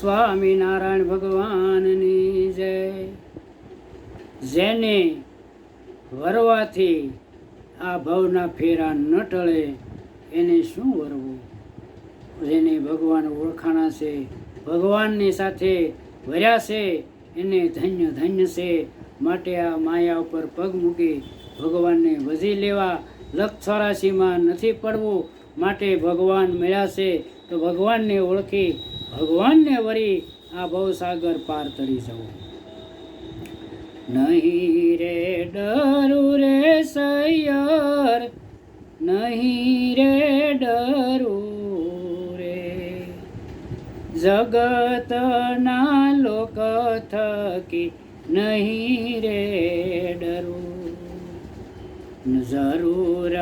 સ્વામિનારાયણ ભગવાનની જય. જેને વરવાથી આ ભવના ફેરા ન ટળે, એને શું વરવું? જેને ભગવાન ઓળખાણા છે, ભગવાનની સાથે વર્યા છે, એને ધન્ય ધન્ય છે. માટે આ માયા ઉપર પગ મૂકી ભગવાનને વજી લેવા લક્ષ ચોરાશીમાં નથી પડવું. માટે ભગવાન મળ્યા છે, તો ભગવાનને ઓળખી ભગવાનને વરી આ ભવસાગર પાર તરી જવું. નહીં રે ડરું રે સૈયર, નહીં રે ડરું રે. જગતના લોક થકી નહીં રે ડરું. જરૂર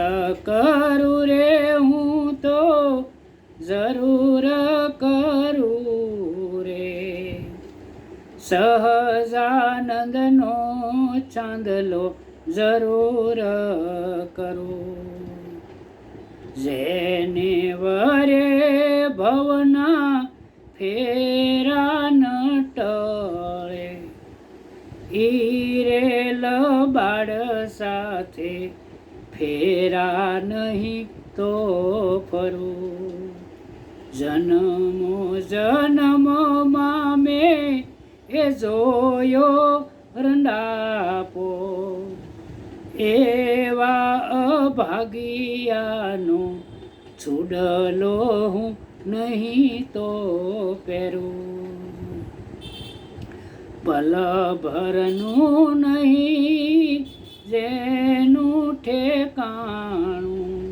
કરું રે હું તો, જરૂર સહજાનંદનો ચાંદલો જરૂર કરું. જેને વરે ભવના ફેરા ન ટળે, ઈરેલ બાળ સાથે ફેરા નહીં તો ફરું. જન્મો જન્મમાં એ જોયો રંડાપો એવા અભાગિયાનો છૂડલો હું નહીં તો પહેરું ભલભરનું નહીં જેનું ઠેકાણું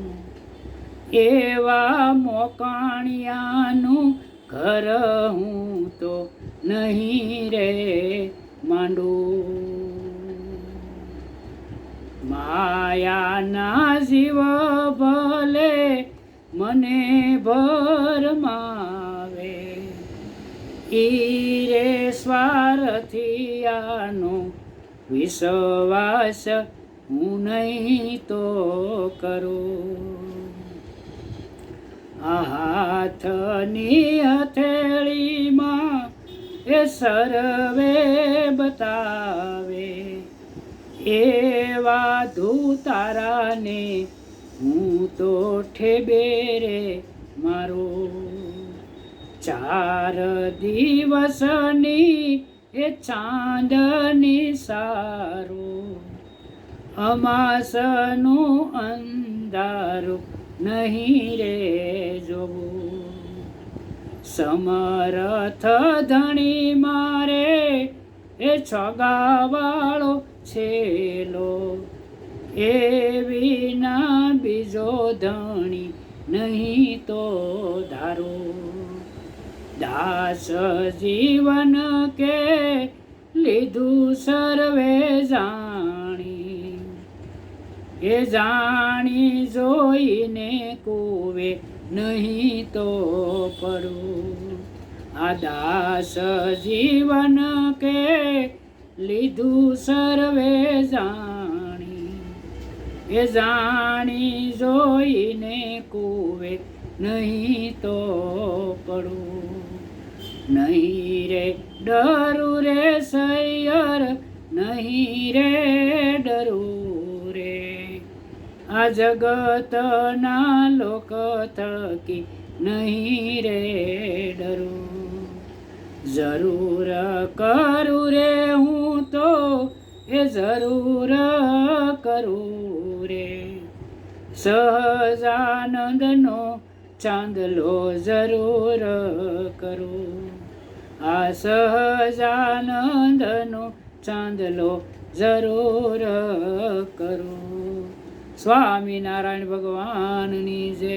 એવા મોકાણિયાનું ઘર હું તો નહીં રે માંડું. માયાના જીવ ભલે મને ભરમાવે ઈ રે સ્વાર્થિયાનો વિશ્વાસ હું નહીં તો કરું. આ હાથની હથેળીમાં એ સર્વે બતાવે, એવા તારાને હું તો ઠેબે રે મારો. ચાર દિવસની એ ચાંદની સારું, અમાસનું અંધારું નહીં રે જોવું. સમરથ ધણી મારે, એ છગાવાળો છેલો. એ વિના બીજો ધણી નહીં તો ધારો. દાસ જીવન કે લીધું સર્વે જાણી. એ જાણી જોઈને કુવે નહીં તો પડું આ દાસ જીવન કે લીધું સર્વે જાણી. એ જાણી જોઈને કુવે નહીં તો પડું નહીં રે ડરું રે સૈયર, નહીં રે ડરું. આ જગતના લોક થકી નહીં રે ડરું. જરૂર કરું રે હું તો, એ જરૂર કરું રે. સહજાનંદનો ચાંદલો જરૂર કરું. આ સહજાનંદનો ચાંદલો જરૂર કરું. સ્વામિનારાયણ ભગવાનની જે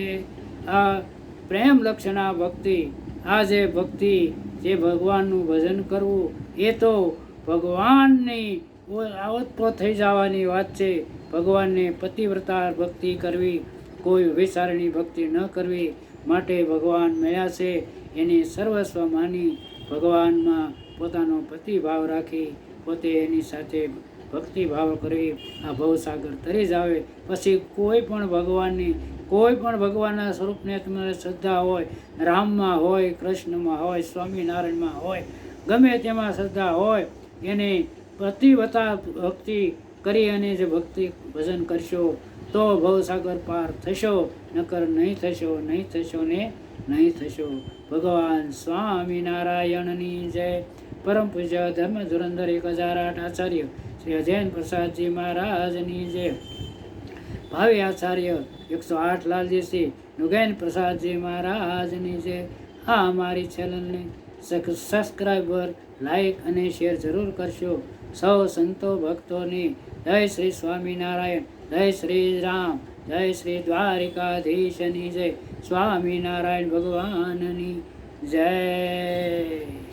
આ પ્રેમ લક્ષણા ભક્તિ, આ જે ભક્તિ જે ભગવાનનું ભજન કરવું, એ તો ભગવાનની આવતો થઈ જવાની વાત છે. ભગવાનને પતિવ્રતા ભક્તિ કરવી, કોઈ વિચારણી ભક્તિ ન કરવી માટે ભગવાન મળ્યા છે. એની સર્વસ્વ માની ભગવાનમાં પોતાનો પ્રતિભાવ રાખી પોતે એની સાથે ભક્તિ ભાવ કરવી, આ ભવસાગર તરી જ પછી કોઈ પણ ભગવાનની, કોઈ પણ ભગવાનના સ્વરૂપને તમારે શ્રદ્ધા હોય, રામમાં હોય, કૃષ્ણમાં હોય, સ્વામિનારાયણમાં હોય, ગમે તેમાં શ્રદ્ધા હોય, એને પ્રતિવતા ભક્તિ કરી અને જે ભક્તિ ભજન કરશો, તો ભવસાગર પાર થશો, નકર નહીં થશો નહીં થશો ને નહીં થશો. ભગવાન સ્વામિનારાયણની જય. પરમ પૂજ્ય ધર્મ ધુરંધર એક હજાર આઠ આચાર્ય. શ્રી અજયન પ્રસાદજી મહારાજની જય ભાવે આચાર્ય એકસો આઠ લાલજીસિંહ નુગેન પ્રસાદજી મહારાજની જય આ અમારી ચેનલને સબસ્ક્રાઈબર લાઈક અને શેર જરૂર કરશો. સૌ સંતો ભક્તોની જય શ્રી સ્વામિનારાયણ, જય શ્રી રામ, જય શ્રી દ્વારિકાધીશની જય સ્વામિનારાયણ ભગવાનની જય.